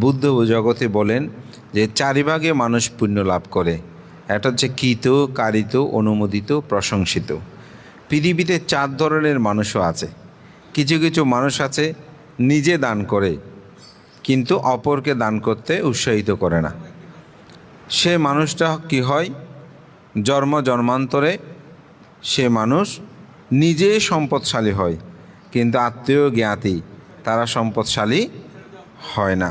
বুদ্ধ জগতে বলেন যে চারিভাগে মানুষ পুণ্য লাভ করে। একটা হচ্ছে কৃত, কারিত, অনুমোদিত, প্রশংসিত। পৃথিবীতে চার ধরনের মানুষও আছে। কিছু কিছু মানুষ আছে নিজে দান করে, কিন্তু অপরকে দান করতে উৎসাহিত করে না। সে মানুষটা কি হয়? জন্ম, জন্মান্তরে সে মানুষ নিজে সম্পদশালী হয়, কিন্তু আত্মীয় জ্ঞাতি তারা সম্পদশালী হয় না।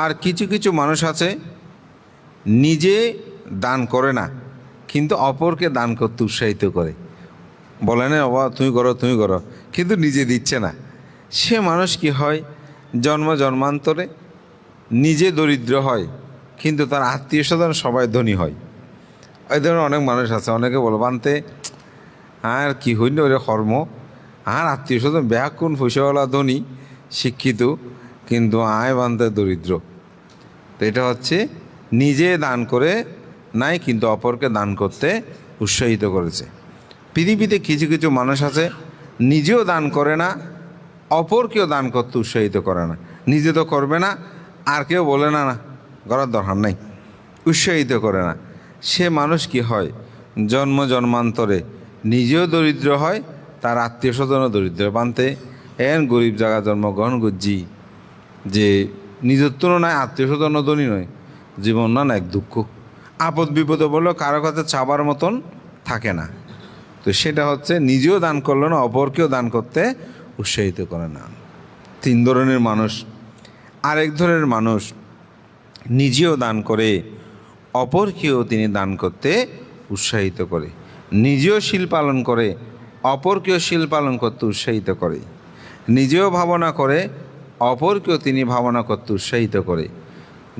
আর কিছু কিছু মানুষ আছে, নিজে দান করে না, কিন্তু অপরকে দান করতে উৎসাহিত করে। বলে না, বাবা, তুমি করো তুমি করো। কিন্তু নিজে দিচ্ছে না। সে মানুষ কি হয়? জন্ম জন্মান্তরে নিজে দরিদ্র হয়, কিন্তু তার আত্মীয় স্বজন সবাই ধনী হয়। এই ধরনের অনেক মানুষ আছে, অনেকে বলো, বানতে, আর কি হইল ওরে কর্ম? আর আত্মীয় স্বজন ব্যাকুণ পয়সাওয়ালা ধনী, শিক্ষিত কিন্তু আয় বানতে দরিদ্র। তো এটা হচ্ছে নিজে দান করে নাই, কিন্তু অপরকে দান করতে উৎসাহিত করেছে। পৃথিবীতে কিছু কিছু মানুষ আছে, নিজেও দান করে না, অপরকেও দান করতে উৎসাহিত করে না। নিজে তো করবে না, আর কেউ বলে না না, করার দরকার নাই, উৎসাহিত করে না। সে মানুষ কি হয়? জন্ম জন্মান্তরে নিজেও দরিদ্র হয়, তার আত্মীয় স্বজনও দরিদ্র। বানতে, এন গরিব জায়গা জন্মগ্রহণ করছি। যে নিজের তুলনায় আত্মীয় স্বজন ধনী নয়, জীবন না, এক দুঃখ। আপদ, বিপদে বললেও কারও কাছে চাবার মতন থাকে না। তো সেটা হচ্ছে নিজেও দান করল না, অপরকেও দান করতে উৎসাহিত করে না। তিন ধরনের মানুষ। আরেক ধরনের মানুষ নিজেও দান করে, অপরকেও তিনি দান করতে উৎসাহিত করে। নিজেও শিল পালন করে, অপরকেও শিল পালন করতে উৎসাহিত করে। নিজেও ভাবনা করে অপরকেও তিনি ভাবনা করতে উৎসাহিত করে।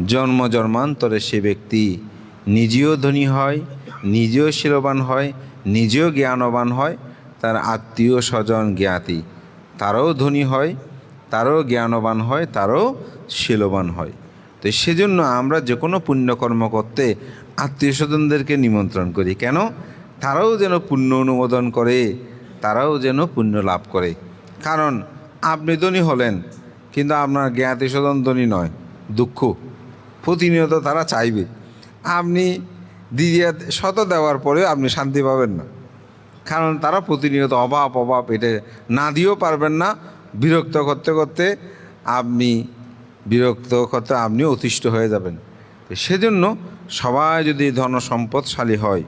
জন্ম জন্মান্তরে সে ব্যক্তি নিজেও ধনী হয়, নিজেও শিলবান হয়, নিজেও জ্ঞানবান হয়, তার আত্মীয় স্বজন জ্ঞাতি। তারও ধনী হয়, তারও জ্ঞানবান হয়, তারও শিলবান হয়। তো সেজন্য আমরা যে কোনো পুণ্যকর্ম করতে আত্মীয় স্বজনদেরকে নিমন্ত্রণ করি। কেন? তারাও যেন পুণ্য অনুমোদন করে, তারাও যেন পুণ্য লাভ করে। কারণ আপনি ধনী হলেন কিন্তু আপনার জ্ঞাতি ধনী নয়, দুঃখ। প্রতিনিয়ত তারা চাইবে। আপনি দিয়ে শত দেওয়ার পরে আপনি শান্তি পাবেন না। কারণ তারা প্রতিনিয়ত অভাব অভাব, এটা না দিয়েও পারবেন না। বিরক্ত করতে করতে আপনি বিরক্ত করতে আপনি অতিষ্ঠ হয়ে যাবেন। সেজন্য সবাই যদি ধন সম্পদশালী হয়,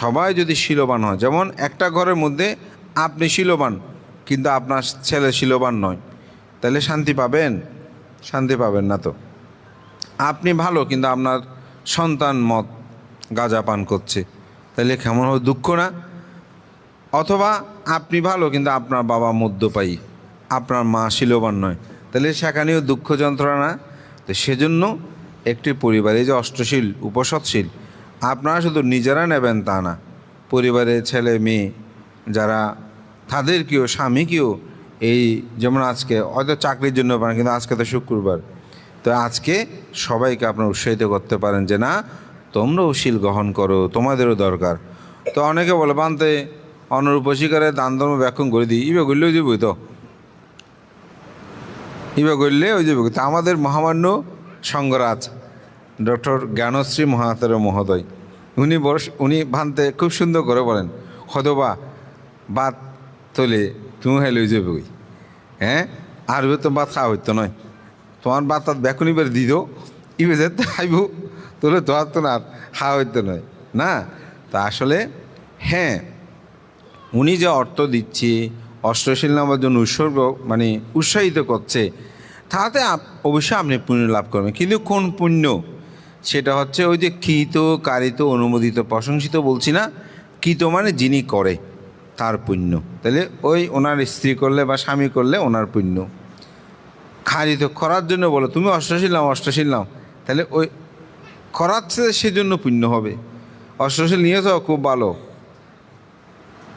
সবাই যদি শিলবান হয়, যেমন একটা ঘরের মধ্যে আপনি শিলবান, কিন্তু আপনার ছেলে শিলবান নয়। তাহলে শান্তি পাবেন? শান্তি পাবেন না তো। আপনি ভালো, কিন্তু আপনার সন্তান মত গাঁজা পান করছে। তাহলে কেমন হবে? দুঃখ না? অথবা আপনি ভালো, কিন্তু আপনার বাবা মদ্যপায়ী। আপনার মা শিলবান নয়। তাহলে সেখানেও দুঃখ যন্ত্রণা। তো সেজন্য একটি পরিবারে যে অষ্টশীল, উপসৎশীল, আপনারা শুধু নিজেরা নেবেন তা না। পরিবারের ছেলে, মেয়ে, যারা তাদেরকেও, স্বামীকেও এই যেমন আজকে, হয়তো চাকরির জন্য পারেন, কিন্তু আজকে তো শুক্রবার। তো আজকে সবাইকে আপনারা উৎসাহিত করতে পারেন যে না, তোমরাও শীল গ্রহণ করো, তোমাদেরও দরকার। তো অনেকে বলে, বানতে অনরূপশিকারে দান ধর্ম ব্যাখ্যান করে দিই, ইবে করলেও যাব তো। ইবে করলে ওই যাবে তো। আমাদের মহামান্য সঙ্গরাজ, ডক্টর জ্ঞানশ্রী মহাতের মহোদয়, উনি বস উনি ভানতে খুব সুন্দর করে বলেন, হতবা, বাত তোলে তুমি হেলে ওই যাবে হ্যাঁ? আর তো বাত খাওয়া হইতো নয়। তোমার বাত তাত ব্যাকুনি বের দি দো। ইবে যে আইব তোলে তো আর তো না খাওয়া হইতো নয়। না? তা আসলে হ্যাঁ উনি যে অর্থ দিচ্ছে, অষ্টশীল নামার জন্য উৎসর্গ মানে উৎসাহিত করছে, তাতে অবশ্যই আপনি পুণ্য লাভ করবেন। কিন্তু কোন পুণ্য? সেটা হচ্ছে ওই যে কৃত, কারিত, অনুমোদিত, প্রশংসিত বলছি না, কৃত মানে যিনি করে। তার পুণ্য। তাহলে ওই ওনার স্ত্রী করলে বা স্বামী করলে ওনার পুণ্য। খারিত খরার জন্য বলো, তুমি অষ্টশীল নাও অষ্টশীল নাও। তাহলে ওই করাচ্ছে সেজন্য পুণ্য হবে। অষ্টশীল নিয়ে যাও খুব ভালো।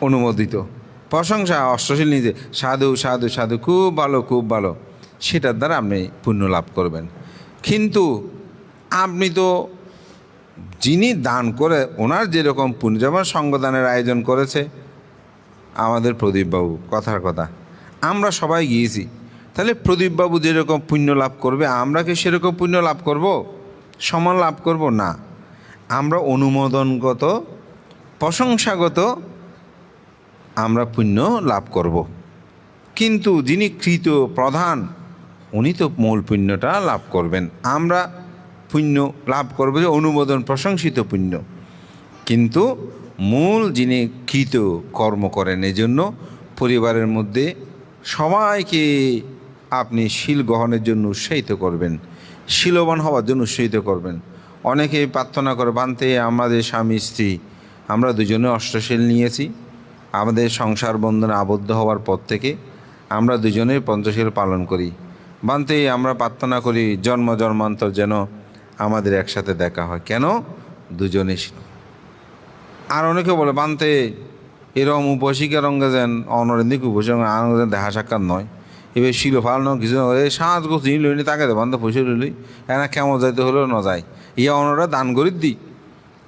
অনুমোদিত। প্রশংসা, অষ্টশীল নিজে। সাধু সাধু সাধু, খুব ভালো খুব ভালো। সেটার দ্বারা আপনি পুণ্য লাভ করবেন। কিন্তু আপনি তো যিনি দান করে ওনার যেরকম পুণ্য, যেমন সঙ্গদানের আয়োজন করেছে আমাদের প্রদীপবাবু, কথার কথা। আমরা সবাই গিয়েছি। তাহলে প্রদীপবাবু যেরকম পুণ্য লাভ করবে, আমরা কি সেরকম পুণ্য লাভ করব? সমান লাভ করব? না। আমরা অনুমোদনগত, প্রশংসাগত আমরা পুণ্য লাভ করব। কিন্তু যিনি কৃত প্রধান, উনি তো মূল পুণ্যটা লাভ করবেন। আমরা পুণ্য লাভ করব যে অনুমোদন প্রশংসিত পুণ্য। কিন্তু মূল যিনি কৃত কর্ম করেন এজন্য পরিবারের মধ্যে সবাইকে আপনি শিল গ্রহণের জন্য উৎসাহিত করবেন, শিলবান হওয়ার জন্য উৎসাহিত করবেন। অনেকে প্রার্থনা করে, বানতে, আমাদের স্বামী, স্ত্রী, আমরা দুজনে অষ্টশীল নিয়েছি, আমাদের সংসার বন্ধনে আবদ্ধ হওয়ার পর থেকে আমরা দুজনেই পঞ্চশীল পালন করি। বানতে, আমরা প্রার্থনা করি, জন্ম, জন্মান্তর যেন আমাদের একসাথে দেখা হয়। কেন? দুজনে আর অনেকে বলে, বানতে এরকম উপসিকা রঙ্গে যেন অনরেন্দিক উপসঙ্গ আনন্দ যেন দেখা সাক্ষাৎ নয়। এবার শিল ফালানো কিছু করে সাজ গোছ নিয়ে লইনি তাকে দে বান্ধব পয়সা লইলি। এনা কেমন যাইতে হলেও ন যায় ইয়া অনরা দান করি দি।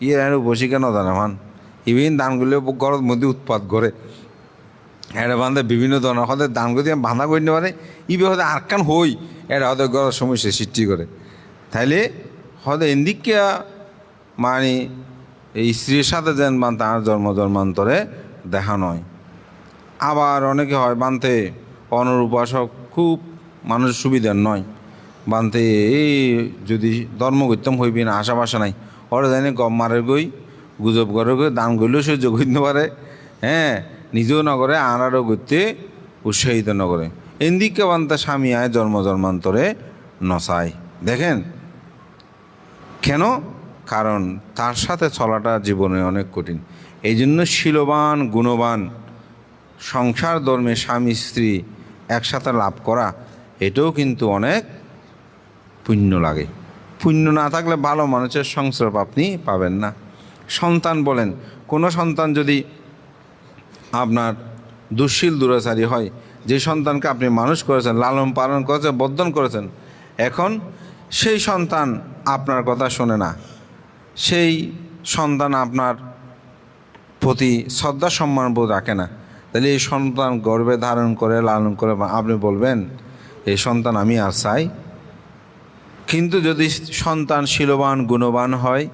ইয়ে এর উপসিকা ন জানে মান ইভিন দান করলে ঘরের মধ্যে উৎপাদ করে। এটা বান্ধে বিভিন্ন ধরনের হতে দান করে দিয়ে বাঁধা করে নিতে পারে। ইবে হতে আরকান হই এটা হতে ঘরের সমস্যা সৃষ্টি করে। তাইলে হতে এদিকে মানে এই স্ত্রীর সাথে যেন বান তার জন্ম জন্মান্তরে দেখা নয়। আবার অনেকে হয় বানতে অনুরূপাসক খুব মানুষ সুবিধার নয়। বানতে এই যদি ধর্ম করতাম হইবি না, আশা বাসা নাই। ওরা জানি গম মারের গই, গুজব করে গই, দান করলেও সহ্য করতে পারে। হ্যাঁ নিজেও নগরে আনারও করতে উৎসাহিত নগরে এদিকে বান্তা স্বামী আয় জন্ম জন্মান্তরে নসায় দেখেন? কেন? কারণ তার সাথে চলাটা জীবনে অনেক কঠিন। এই জন্য শিলবান, গুণবান, সংসার ধর্মে স্বামী, স্ত্রী একসাথে লাভ করা, এটাও কিন্তু অনেক পুণ্য লাগে। পুণ্য না থাকলে ভালো মানুষের সংস্রব আপনি পাবেন না। সন্তান বলেন, কোনো সন্তান যদি আপনার দুঃশীল, দূরাচারী হয়, যে সন্তানকে আপনি মানুষ করেছেন, লালন পালন করেছেন, বর্ধন করেছেন, এখন সেই সন্তান আপনার কথা শোনে না। সেই সন্তান আপনার প্রতি শ্রদ্ধা সম্মান বোধ রাখে না। তাহলে এই সন্তান গর্বে ধারণ করে, লালন করে আপনি বলবেন, এই সন্তান আমি আর চাই। কিন্তু যদি সন্তান শিলবান, গুণবান হয়,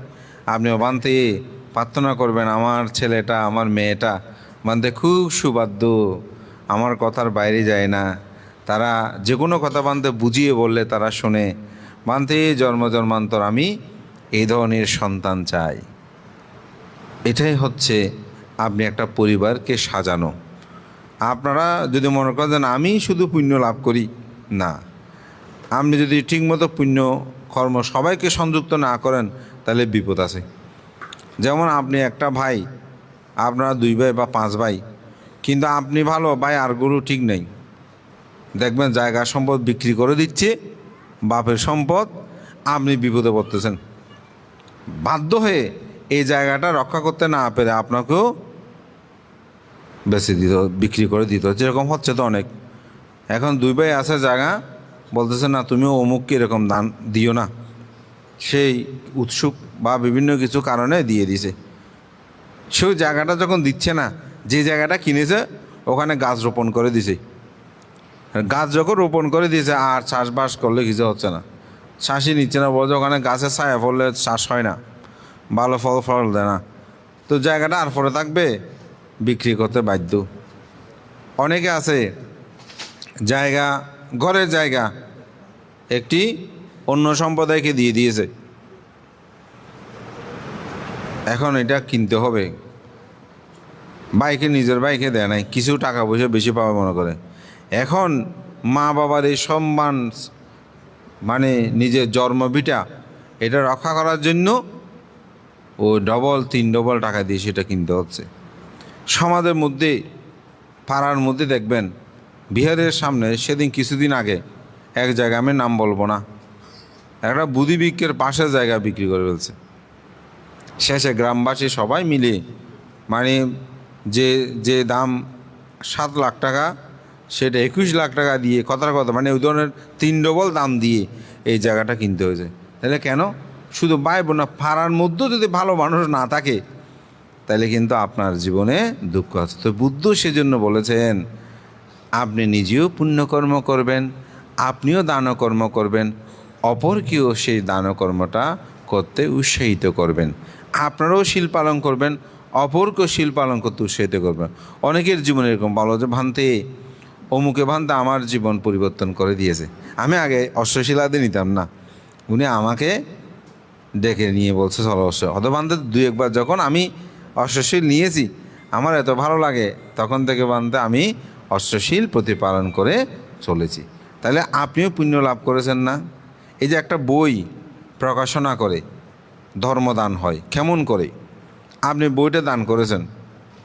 আপনি বানতে প্রার্থনা করবেন, আমার ছেলেটা, আমার মেয়েটা বানতে খুব সুবাদ্য, আমার কথার বাইরে যায় না। তারা যে কোনো কথা বানতে বুঝিয়ে বললে তারা শোনে বানতে জন্ম জন্মান্তর আমি এই ধরনের সন্তান চাই। এটাই হচ্ছে আপনি একটা পরিবারকে সাজানো। আপনারা যদি মনে করেন আমি শুধু পুণ্য লাভ করি, না। আপনি যদি ঠিকমতো পুণ্য কর্ম সবাইকে সংযুক্ত না করেন, তাহলে বিপদ আছে। যেমন আপনি একটা ভাই, আপনারা দুই ভাই বা পাঁচ ভাই, কিন্তু আপনি ভালো, ভাই আর গরু ঠিক নেই। দেখবেন জায়গা সম্পদ বিক্রি করে দিচ্ছে, বাপের সম্পদ, আপনি বিপদে পড়তেছেন। বাধ্য হয়ে এই জায়গাটা রক্ষা করতে না পেরে আপনাকেও বেশি দিত, বিক্রি করে দিত। যেরকম হচ্ছে তো অনেক। এখন দুই ভাই আছে জায়গা, বলতেছে, না, তুমিও অমুককে এরকম দান দিও না। সেই উৎসুক বা বিভিন্ন কিছু কারণে দিয়ে দিছে। সেই জায়গাটা যখন দিচ্ছে না, যে জায়গাটা কিনেছে, ওখানে গাছ রোপণ করে দিছে। গাছ যখন রোপণ করে দিয়েছে, আর চাষবাস করলে কিছু হচ্ছে না। চাষই নিচ্ছে না, বলছে ওখানে গাছের ছায়া পড়লে চাষ হয় না, ভালো ফল ফল দেয় না। তো জায়গাটা আর পরে থাকবে, বিক্রি করতে বাধ্য। অনেকে আছে, জায়গা, ঘরের জায়গা, একটি অন্য সম্প্রদায়কে দিয়ে দিয়েছে। এখন এটা কিনতে হবে। বাইকে, নিজের বাইকে দেয় নাই, কিছু টাকা পয়সা বেশি পাবে মনে করে। এখন মা বাবার এই সম্মান মানে নিজের জন্মভিটা এটা রক্ষা করার জন্য ও ডবল তিন ডবল টাকা দিয়ে সেটা কিনতে হচ্ছে। সমাজের মধ্যে, পাড়ার মধ্যে দেখবেন, বিহারের সামনে সেদিন কিছুদিন আগে এক জায়গা আমি নাম বলব না, একটা বিক্রের পাশের জায়গা বিক্রি করে ফেলছে। শেষে গ্রামবাসী সবাই মিলে মানে যে যে দাম সাত লাখ টাকা সেটা একুশ লাখ টাকা দিয়ে কথার কথা মানে ওই ধরনের তিন ডবল দাম দিয়ে এই জায়গাটা কিনতে হয়েছে। তাহলে কেন? শুধু বাইব না, পাড়ার মধ্যেও যদি ভালো মানুষ না থাকে, তাহলে কিন্তু আপনার জীবনে দুঃখ আছে। তো বুদ্ধ সেজন্য বলেছেন, আপনি নিজেও পুণ্যকর্ম করবেন, আপনিও দানকর্ম করবেন, অপরকেও সেই দানকর্মটা করতে উৎসাহিত করবেন। আপনারাও শিল পালন করবেন, অপরকেও শিল পালন করতে উৎসাহিত করবেন। অনেকের জীবনে এরকম বলো যে ভান্তে অমুকে ভান্তা আমার জীবন পরিবর্তন করে দিয়েছে। আমি আগে অশ্বশিলাতে নিতাম না। উনি আমাকে ডেকে নিয়ে বলছে, চলো অশ্ব হতবান্ধে দুই একবার যখন আমি অশ্বশীল নিয়েছি, আমার এত ভালো লাগে, তখন থেকে বান্ধে আমি অশ্বশীল প্রতিপালন করে চলেছি। তাহলে আপনিও পুণ্য লাভ করেছেন না? এই যে একটা বই প্রকাশনা করে ধর্মদান হয়, কেমন করে? আপনি বইটা দান করেছেন,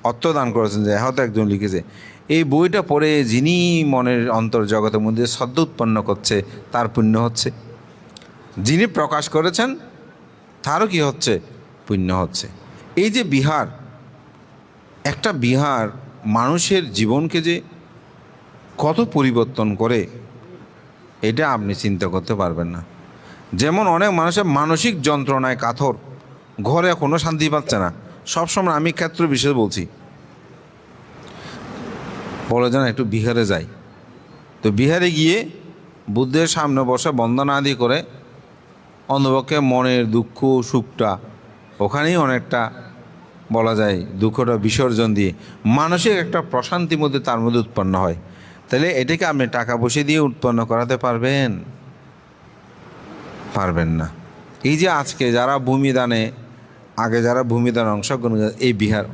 অর্থ দান করেছেন যে, হয়তো একজন লিখেছে এই বইটা পড়ে যিনি মনের অন্তর জগতের মধ্যে সদ্য উৎপন্ন করছে, তার পুণ্য হচ্ছে। যিনি প্রকাশ করেছেন, তারও কি হচ্ছে? পুণ্য হচ্ছে। এই যে বিহার, একটা বিহার মানুষের জীবনকে যে কত পরিবর্তন করে, এটা আপনি চিন্তা করতে পারবেন না। যেমন অনেক মানুষের মানসিক যন্ত্রণায় কাথর ঘরে কোনো শান্তি পাচ্ছে না। সবসময় আমি ক্ষেত্র বিশেষ বলছি বলে যেন একটু বিহারে যাই। তো বিহারে গিয়ে বুদ্ধের সামনে বসে বন্দনা আদি করে অন্ধপক্ষে মনের দুঃখ, সুখটা ওখানেই অনেকটা বলা যায় দুঃখটা বিসর্জন দিয়ে মানসিক একটা প্রশান্তির মধ্যে তার মধ্যে উৎপন্ন হয়। তাহলে এটাকে আপনি টাকা পয়সা দিয়ে উৎপন্ন করাতে পারবেন? পারবেন না। এই যে আজকে যারা ভূমিদানে, আগে যারা ভূমিদান অংশগ্রহণ এই বিহার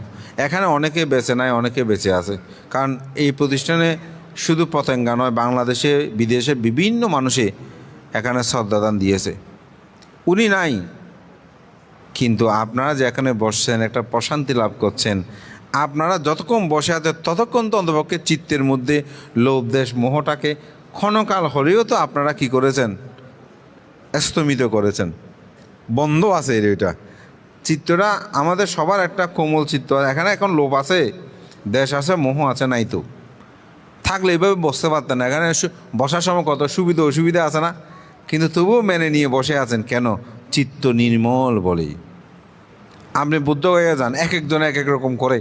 এখানে অনেকে বেঁচে নাই, অনেকে বেঁচে আছে। কারণ এই প্রতিষ্ঠানে শুধু পতেঙ্গা নয়, বাংলাদেশে, বিদেশে বিভিন্ন মানুষে এখানে শ্রদ্ধাদান দিয়েছে। উনি নাই, কিন্তু আপনারা যে এখানে বসছেন, একটা প্রশান্তি লাভ করছেন। আপনারা যতক্ষণ বসে আছেন, ততক্ষণ তো অন্তপক্ষে চিত্তের মধ্যে, লোভ, দেশ, মোহটাকে ক্ষণকাল হলেও তো আপনারা কি করেছেন? স্তমিত করেছেন। বন্ধ আছে এটা। চিত্রটা আমাদের সবার একটা কোমল চিত্র। এখানে এখন লোভ আছে, দেশ আছে, মোহ আছে, নাই তো। থাকলে এইভাবে বসতে পারতেন না। এখানে বসার সময় কত সুবিধা অসুবিধা আছে না? কিন্তু তবুও মেনে নিয়ে বসে আছেন কেন? চিত্ত নির্মল বলে। আপনি বুদ্ধ হয়ে যান, এক একজন এক এক রকম করে।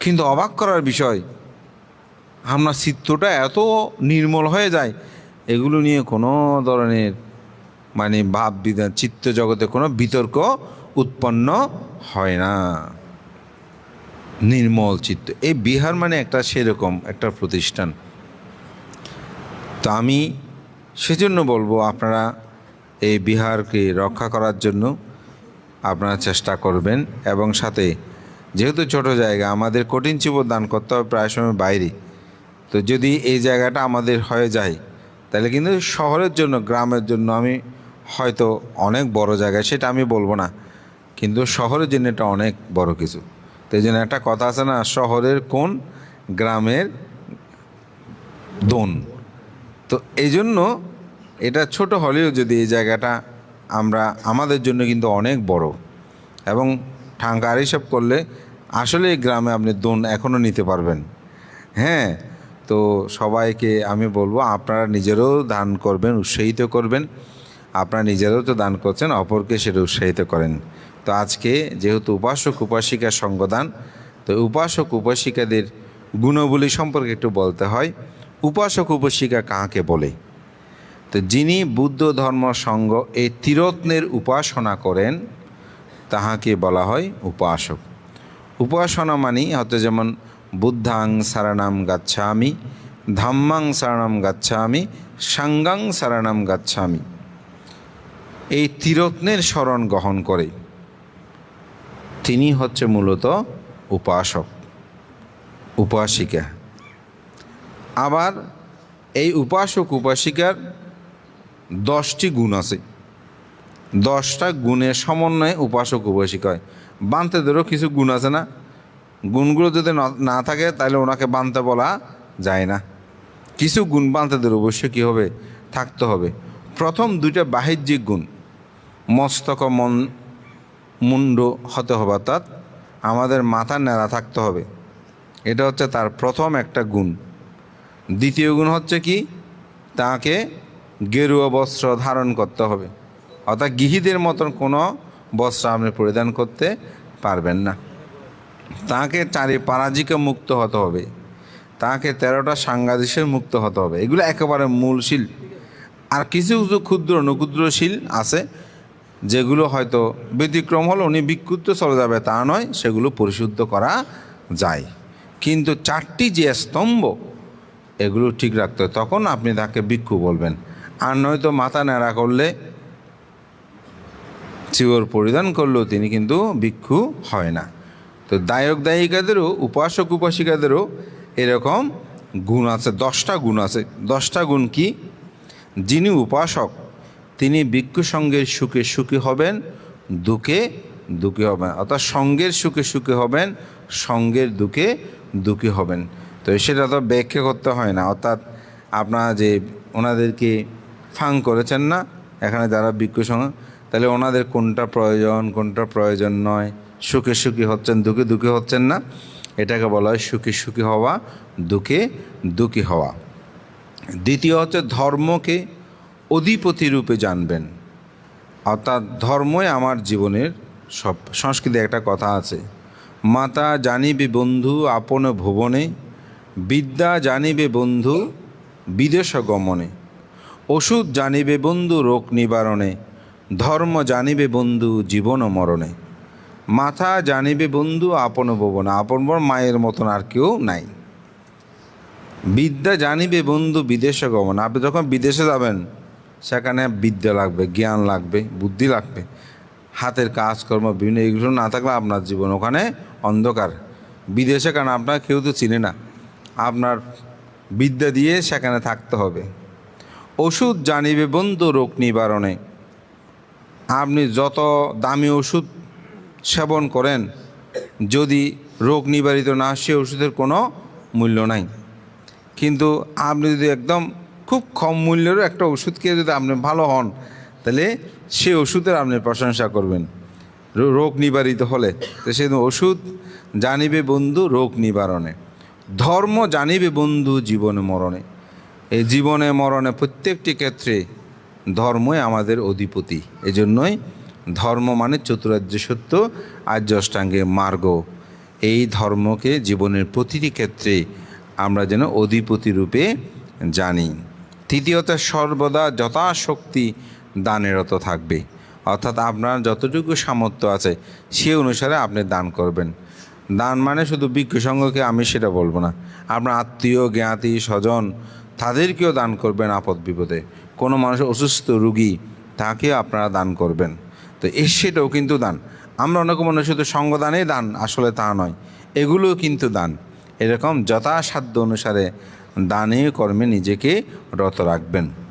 কিন্তু অবাক করার বিষয় আমরা চিত্তটা এত নির্মল হয়ে যায়, এগুলো নিয়ে কোনো ধরনের মানে ভাব চিত্ত জগতে কোনো বিতর্ক উৎপন্ন হয় না। নির্মল চিত্ত। এই বিহার মানে একটা সেরকম একটা প্রতিষ্ঠান। তো আমি সেজন্য বলব আপনারা এই বিহারকে রক্ষা করার জন্য আপনারা চেষ্টা করবেন এবং সাথে যেহেতু ছোট জায়গা, আমাদের কঠিন চিবর দান করতে হবে প্রায় সময় বাইরে। তো যদি এই জায়গাটা আমাদের হয়ে যায়, তাহলে কিন্তু শহরের জন্য, গ্রামের জন্য আমি হয়তো অনেক বড় জায়গা সেটা আমি বলব না। কিন্তু শহরের জন্য এটা অনেক বড় কিছু। তো এই জন্য একটা কথা আছে না, শহরের কোন গ্রামের দোন। তো এই জন্য এটা ছোট হলেও যদি এই জায়গাটা আমরা, আমাদের জন্য কিন্তু অনেক বড়। এবং ঠাঙ্কার হিসাব করলে আসলে এই গ্রামে আপনি দোন এখনও নিতে পারবেন। হ্যাঁ তো সবাইকে আমি বলব, আপনারা নিজেরও দান করবেন, উৎসাহিত করবেন। আপনারা নিজেরাও তো দান করছেন, অপরকে সেটা উৎসাহিত করেন। তো আজকে যেহেতু উপাসক উপাসিকার সঙ্গদান, তো উপাসক, উপাসিকাদের গুণবলী সম্পর্কে একটু বলতে হয়। উপাসক, উপাসিকা কাকে বলে? তো যিনি বুদ্ধ ধর্ম সঙ্গ এই তীরত্নের উপাসনা করেন, তাহাকে বলা হয় উপাসক। উপাসনা মানি হয়তো যেমন, বুদ্ধাং সারানাম গাচ্ছামি, ধাম্মাং সারানাম গাচ্ছামি, সাঙ্গাং সারানাম গাচ্ছামি। এই তীরত্নের স্মরণ গ্রহণ করে। তিনি হচ্ছে মূলত উপাসক, উপাসিকা। আবার এই উপাসক, উপাসিকার দশটি গুণ আছে। দশটা গুণের সমন্বয়ে উপাসক, উপাসিকা হয়। বান্তেদেরও কিছু গুণ আছে না। গুণগুলো যদি না- থাকে, তাহলে ওনাকে বানতে বলা যায় না। কিছু গুণ বান্তেদের অবশ্যই কী হবে? থাকতে হবে। প্রথম দুইটা বাহ্যিক গুণ। মস্তক মন মুন্ড হতে হবে, অর্থাৎ আমাদের মাথা নেড়া থাকতে হবে। এটা হচ্ছে তার প্রথম একটা গুণ। দ্বিতীয় গুণ হচ্ছে কি? তাকে গেরুয়া বস্ত্র ধারণ করতে হবে। অর্থাৎ গৃহীদের মতন কোনো বস্ত্র আপনি পরিধান করতে পারবেন না। তাকে চারি পারাজিকে মুক্ত হতে হবে। তাকে তেরোটা সাংঘাদিসের মুক্ত হতে হবে। এগুলো একেবারে মূল শিল। আর কিছু কিছু ক্ষুদ্র অনুক্ষুদ্র শিল আছে যেগুলো হয়তো ব্যতিক্রম হলো, উনি বিক্ষুব্ধ চলে যাবে, তা নয়, সেগুলো পরিশুদ্ধ করা যায়। কিন্তু চারটি যে স্তম্ভ, এগুলো ঠিক রাখতে তখন আপনি তাকে ভিক্ষু বলবেন। আর নয়তো মাথা নেড়া করলে চিওর পরিধান করলেও তিনি কিন্তু ভিক্ষু হয় না। তো দায়ক দায়িকাদেরও, উপাসক উপাসিকাদেরও এরকম গুণ আছে, দশটা গুণ আছে। দশটা গুণ কি? যিনি উপাসক তিনি ভিক্ষু সঙ্গের সুখে সুখী হবেন, দুঃখে দুঃখী হবেন। অর্থাৎ সঙ্গের সুখে সুখী হবেন, সঙ্গের দুঃখে দুঃখী হবেন। তো সেটা তো ব্যাখ্যা করতে হয় না। অর্থাৎ আপনারা যে ওনাদেরকে ফাং করেছেন না, এখানে যারা ভিক্ষু সঙ্গ, তাহলে ওনাদের কোনটা প্রয়োজন কোনটা প্রয়োজন নয়? সুখে সুখী হচ্ছেন, দুঃখে দুঃখী হচ্ছেন না। এটাকে বলা হয় সুখী সুখী হওয়া, দুঃখে দুঃখী হওয়া। দ্বিতীয় হচ্ছে ধর্মকে অধিপতি রূপে জানবেন। অর্থাৎ ধর্মই আমার জীবনের সব, সংস্কৃতি একটা কথা আছে। মাতা জানিবে বন্ধু আপন ভুবনে, বিদ্যা জানিবে বন্ধু বিদেশ গমনে। ওষুধ জানিবে বন্ধু রোগ নিবারণে, ধর্ম জানিবে বন্ধু জীবন মরণে। মাথা জানিবে বন্ধু আপন ভুবনে, আপন মায়ের মতন আর কেউ নাই। বিদ্যা জানিবে বন্ধু বিদেশে গমন, আপনি যখন বিদেশে যাবেন সেখানে বিদ্যা লাগবে, জ্ঞান লাগবে, বুদ্ধি লাগবে। হাতের কাজকর্ম বিভিন্ন, এগুলো না থাকলে আপনার জীবন ওখানে অন্ধকার। বিদেশে কারণ আপনার কেউ তো চিনে না। আপনার বিদ্যা দিয়ে সেখানে থাকতে হবে। ওষুধ জানিবে বন্ধু রোগ নিবারণে। আপনি যত দামি ওষুধ সেবন করেন, যদি রোগ নিবারিত না, সে ওষুধের কোনো মূল্য নাই। কিন্তু আপনি যদি একদম খুব কম মূল্যেরও একটা ওষুধ খেয়ে যদি আপনি ভালো হন, তাহলে সে ওষুধের আপনি প্রশংসা করবেন। রোগ নিবারিত হলে। তো সেই ওষুধ জানিবে বন্ধু রোগ নিবারণে। ধর্ম জানিবে বন্ধু জীবনে মরণে। এই জীবনে মরণে প্রত্যেকটি ক্ষেত্রে ধর্মই আমাদের অধিপতি। এজন্যই ধর্ম মানে চতুরার্য সত্য আর্য অষ্টাঙ্গে মার্গ। এই ধর্মকে জীবনের প্রতিটি ক্ষেত্রে আমরা যেন অধিপতি রূপে জানি। তৃতীয়ত, সর্বদা যথাশক্তি দানেরত থাকবে। অর্থাৎ আপনার যতটুকু সামর্থ্য আছে, সে অনুসারে আপনি দান করবেন। দান মানে শুধু বিজ্ঞ সঙ্গকে আমি সেটা বলব না। আপনার আত্মীয়, জ্ঞাতি, স্বজন, তাদেরকেও দান করবেন আপদ বিপদে। কোনো মানুষ অসুস্থ, রুগী, তাকেও আপনারা দান করবেন। তো এ সেটাও কিন্তু দান। আমরা অনেক মনে শুধু সঙ্গদানেই দান, আসলে তা নয়। এগুলোও কিন্তু দান। এরকম যথাসাধ্য অনুসারে দানে কর্মে নিজেকে রত রাখবেন।